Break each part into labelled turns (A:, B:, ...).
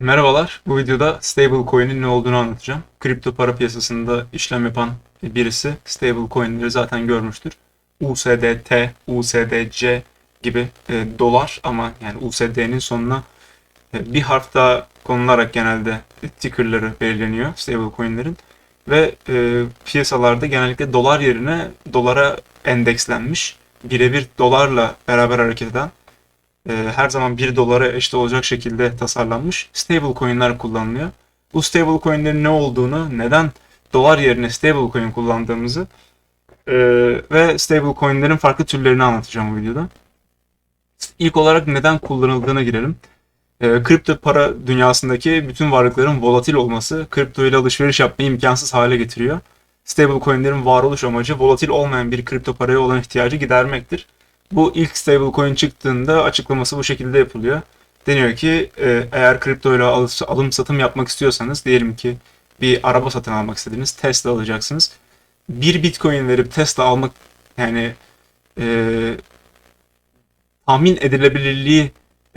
A: Merhabalar, bu videoda stablecoin'in ne olduğunu anlatacağım. Kripto para piyasasında işlem yapan birisi stablecoin'leri zaten görmüştür. USDT, USDC gibi e, dolar ama yani USD'nin sonuna e, bir harf daha konularak genelde ticker'ları belirleniyor stablecoin'lerin. Ve e, piyasalarda genellikle dolar yerine dolara endekslenmiş, birebir dolarla beraber hareket eden her zaman 1 dolara eşit olacak şekilde tasarlanmış stable coin'ler kullanılıyor. Bu stable coin'lerin ne olduğunu, neden dolar yerine stable coin kullandığımızı e, ve stable coin'lerin farklı türlerini anlatacağım bu videoda. İlk olarak neden kullanıldığına girelim. E, kripto para dünyasındaki bütün varlıkların volatil olması kripto ile alışveriş yapmayı imkansız hale getiriyor. Stable coin'lerin varoluş amacı volatil olmayan bir kripto paraya olan ihtiyacı gidermektir. Bu ilk stablecoin çıktığında açıklaması bu şekilde yapılıyor. Deniyor ki e, eğer kripto ile alım satım yapmak istiyorsanız diyelim ki bir araba satın almak istediniz Tesla alacaksınız. Bir bitcoin verip Tesla almak yani e, tahmin edilebilirliği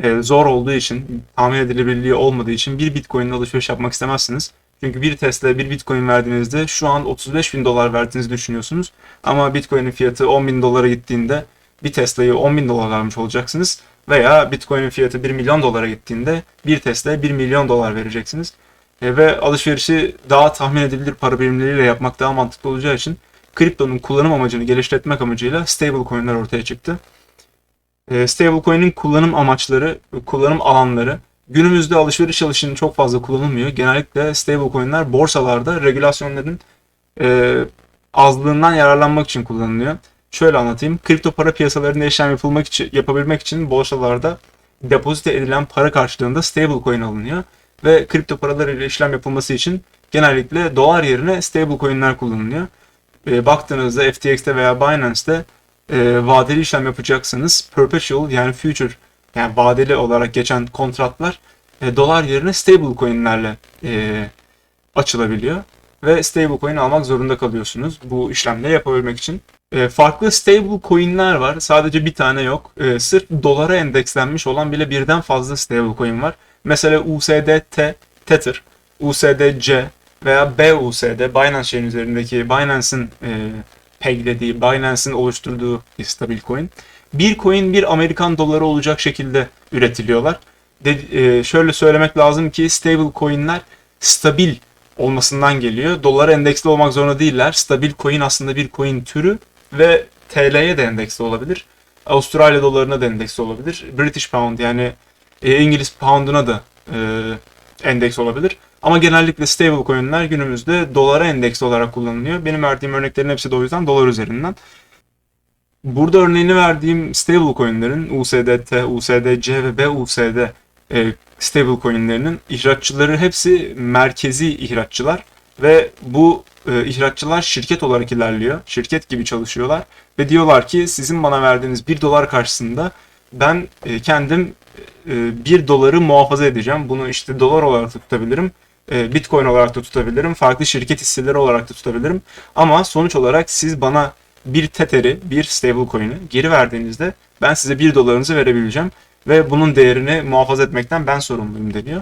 A: e, zor olduğu için tahmin edilebilirliği olmadığı için bir bitcoin alışveriş yapmak istemezsiniz. Çünkü bir Tesla'ya bir bitcoin verdiğinizde şu an 35 bin dolar verdiğinizi düşünüyorsunuz. Ama bitcoin'in fiyatı 10 bin dolara gittiğinde bir Tesla'yı 10 bin dolar vermiş olacaksınız. Veya Bitcoin'in fiyatı 1 milyon dolara gittiğinde bir Tesla'ya 1 milyon dolar vereceksiniz. E, ve alışverişi daha tahmin edilebilir para birimleriyle yapmak daha mantıklı olacağı için kriptonun kullanım amacını geliştirmek amacıyla stablecoin'ler ortaya çıktı. E, stablecoin'in kullanım amaçları, kullanım alanları günümüzde alışveriş alışının çok fazla kullanılmıyor. Genellikle stablecoin'ler borsalarda regülasyonların e, azlığından yararlanmak için kullanılıyor. Şöyle anlatayım. Kripto para piyasalarında işlem yapılmak için, yapabilmek için borsalarda depozite edilen para karşılığında stablecoin alınıyor. Ve kripto paralar ile işlem yapılması için genellikle dolar yerine stablecoin'ler kullanılıyor. E, baktığınızda FTX'te veya Binance'te e, vadeli işlem yapacaksanız perpetual yani future yani vadeli olarak geçen kontratlar e, dolar yerine stablecoin'lerle e, açılabiliyor. Ve stablecoin almak zorunda kalıyorsunuz bu işlemleri yapabilmek için. E, farklı stable coin'ler var. Sadece bir tane yok. E, sırf dolara endekslenmiş olan bile birden fazla stable coin var. Mesela USDT, Tether, USDC veya BUSD, Binance şeyin üzerindeki Binance'ın e, peglediği, Binance'ın oluşturduğu stabil coin. Bir coin bir Amerikan doları olacak şekilde üretiliyorlar. De, e, şöyle söylemek lazım ki stable coin'ler stabil olmasından geliyor. Dolara endeksli olmak zorunda değiller. Stabil coin aslında bir coin türü ve TL'ye de endeksli olabilir. Avustralya dolarına da endeksli olabilir. British Pound yani e, İngiliz Pound'una da e, endeks olabilir. Ama genellikle stable coin'ler günümüzde dolara endeksli olarak kullanılıyor. Benim verdiğim örneklerin hepsi de o yüzden dolar üzerinden. Burada örneğini verdiğim stable coin'lerin USDT, USDC ve BUSD e, stable coin'lerinin ihraççıları hepsi merkezi ihraççılar ve bu e, ihraççılar şirket olarak ilerliyor. Şirket gibi çalışıyorlar ve diyorlar ki sizin bana verdiğiniz 1 dolar karşısında ben e, kendim e, 1 doları muhafaza edeceğim. Bunu işte dolar olarak da tutabilirim. E, Bitcoin olarak da tutabilirim. Farklı şirket hisseleri olarak da tutabilirim. Ama sonuç olarak siz bana bir Tether'i, bir stablecoin'i geri verdiğinizde ben size 1 dolarınızı verebileceğim ve bunun değerini muhafaza etmekten ben sorumluyum deniyor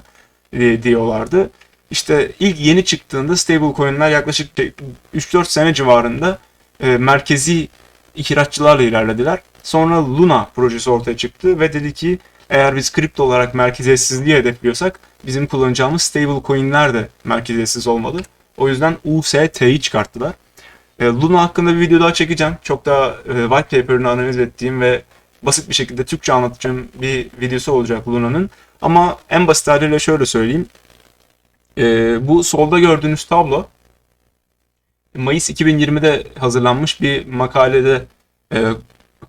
A: e, diyorlardı. İşte ilk yeni çıktığında stablecoin'ler yaklaşık 3-4 sene civarında e, merkezi ihraççılarla ilerlediler. Sonra Luna projesi ortaya çıktı ve dedi ki eğer biz kripto olarak merkeziyetsizliği hedefliyorsak bizim kullanacağımız stablecoin'ler de merkeziyetsiz olmalı. O yüzden UST'yi çıkarttılar. E, Luna hakkında bir video daha çekeceğim. Çok daha e, white paper'ını analiz ettiğim ve basit bir şekilde Türkçe anlatacağım bir videosu olacak Luna'nın. Ama en basit haliyle şöyle söyleyeyim. Ee, bu solda gördüğünüz tablo Mayıs 2020'de hazırlanmış bir makalede e,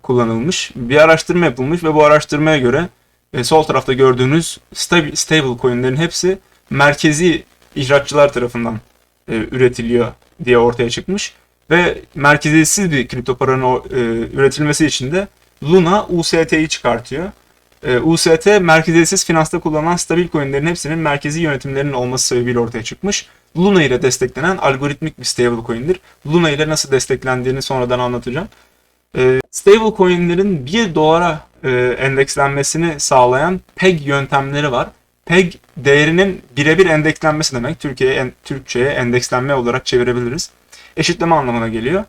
A: kullanılmış. Bir araştırma yapılmış ve bu araştırmaya göre e, sol tarafta gördüğünüz stable, stable coinlerin hepsi merkezi ihraççılar tarafından e, üretiliyor diye ortaya çıkmış. Ve merkeziyetsiz bir kripto paranın e, üretilmesi için de Luna UST'yi çıkartıyor. E, UST merkeziyetsiz finansta kullanılan stabil coinlerin hepsinin merkezi yönetimlerinin olması sebebiyle ortaya çıkmış. Luna ile desteklenen algoritmik bir stable coin'dir. Luna ile nasıl desteklendiğini sonradan anlatacağım. E, stable coinlerin 1 dolara e, endekslenmesini sağlayan PEG yöntemleri var. PEG değerinin birebir endekslenmesi demek. Türkiye'ye en, Türkçe'ye endekslenme olarak çevirebiliriz. Eşitleme anlamına geliyor.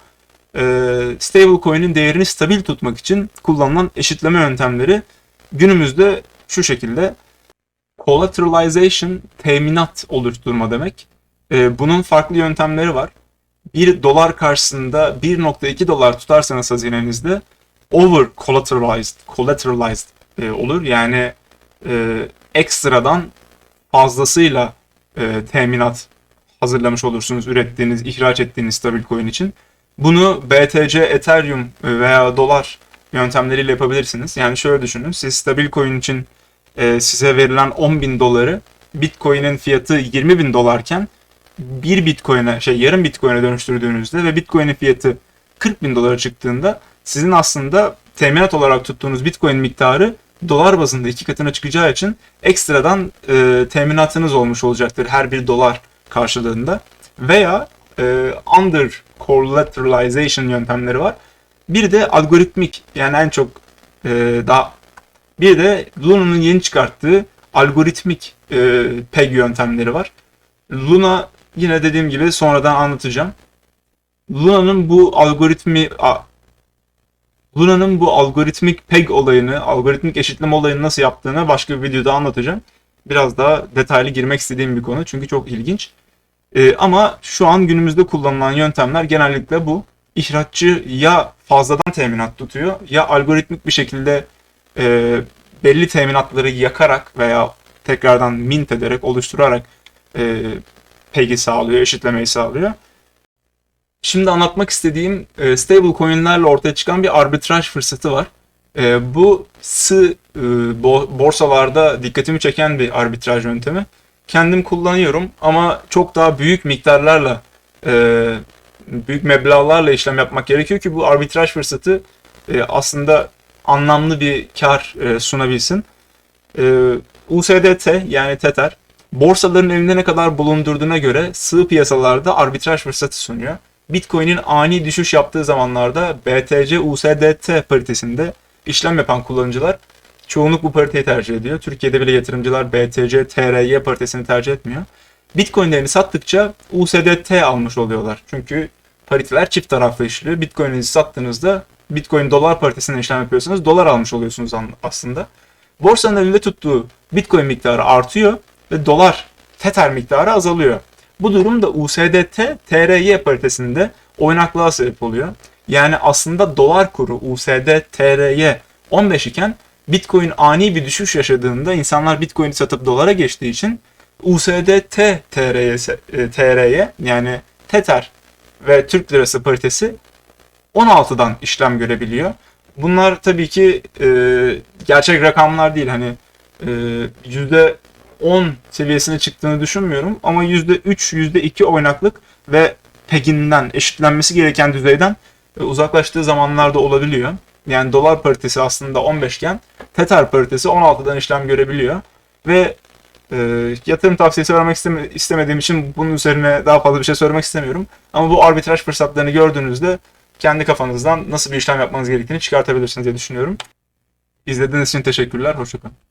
A: Ee, stablecoin'in değerini stabil tutmak için kullanılan eşitleme yöntemleri günümüzde şu şekilde collateralization teminat oluşturma demek. Ee, bunun farklı yöntemleri var. 1 dolar karşısında 1.2 dolar tutarsanız hazinenizde over collateralized, collateralized e, olur. Yani e, ekstradan fazlasıyla e, teminat hazırlamış olursunuz ürettiğiniz, ihraç ettiğiniz stabil coin için. Bunu BTC, Ethereum veya dolar yöntemleriyle yapabilirsiniz. Yani şöyle düşünün. Siz stabil coin için e, size verilen 10 bin doları Bitcoin'in fiyatı 20 bin dolarken bir Bitcoin'e şey yarım Bitcoin'e dönüştürdüğünüzde ve Bitcoin'in fiyatı 40 bin dolara çıktığında sizin aslında teminat olarak tuttuğunuz Bitcoin miktarı dolar bazında iki katına çıkacağı için ekstradan e, teminatınız olmuş olacaktır her bir dolar karşılığında. Veya e, under collateralization yöntemleri var. Bir de algoritmik yani en çok e, daha bir de Luna'nın yeni çıkarttığı algoritmik e, PEG yöntemleri var. Luna yine dediğim gibi sonradan anlatacağım. Luna'nın bu algoritmi Luna'nın bu algoritmik PEG olayını, algoritmik eşitleme olayını nasıl yaptığını başka bir videoda anlatacağım. Biraz daha detaylı girmek istediğim bir konu çünkü çok ilginç. Ee, ama şu an günümüzde kullanılan yöntemler genellikle bu. İhraççı ya fazladan teminat tutuyor ya algoritmik bir şekilde e, belli teminatları yakarak veya tekrardan mint ederek, oluşturarak e, PEG'i sağlıyor, eşitlemeyi sağlıyor. Şimdi anlatmak istediğim e, stable coin'lerle ortaya çıkan bir arbitraj fırsatı var. E, bu sı e, bo- borsalarda dikkatimi çeken bir arbitraj yöntemi. Kendim kullanıyorum ama çok daha büyük miktarlarla e, büyük meblağlarla işlem yapmak gerekiyor ki bu arbitraj fırsatı e, aslında anlamlı bir kar e, sunabilsin. E, USDT yani Tether borsaların elinde ne kadar bulundurduğuna göre sığ piyasalarda arbitraj fırsatı sunuyor. Bitcoin'in ani düşüş yaptığı zamanlarda BTC USDT paritesinde işlem yapan kullanıcılar çoğunluk bu pariteyi tercih ediyor. Türkiye'de bile yatırımcılar BTC TRY paritesini tercih etmiyor. Bitcoin'lerini sattıkça USDT almış oluyorlar. Çünkü pariteler çift taraflı işliyor. Bitcoin'inizi sattığınızda Bitcoin dolar paritesine işlem yapıyorsanız dolar almış oluyorsunuz aslında. Borsanın elinde tuttuğu Bitcoin miktarı artıyor ve dolar Tether miktarı azalıyor. Bu durum da USDT TRY paritesinde oynaklığa sebep oluyor. Yani aslında dolar kuru USD TRY 15 iken Bitcoin ani bir düşüş yaşadığında insanlar Bitcoin'i satıp dolara geçtiği için USDT TRY, TRY yani Tether ve Türk Lirası paritesi 16'dan işlem görebiliyor. Bunlar tabii ki e, gerçek rakamlar değil. Hani e, yüzde 10 seviyesine çıktığını düşünmüyorum. Ama %3, %2 oynaklık ve peginden eşitlenmesi gereken düzeyden e, uzaklaştığı zamanlarda olabiliyor. Yani dolar paritesi aslında 15 iken Tether paritesi 16'dan işlem görebiliyor. Ve e, yatırım tavsiyesi vermek isteme, istemediğim için bunun üzerine daha fazla bir şey söylemek istemiyorum. Ama bu arbitraj fırsatlarını gördüğünüzde kendi kafanızdan nasıl bir işlem yapmanız gerektiğini çıkartabilirsiniz diye düşünüyorum. İzlediğiniz için teşekkürler. Hoşçakalın.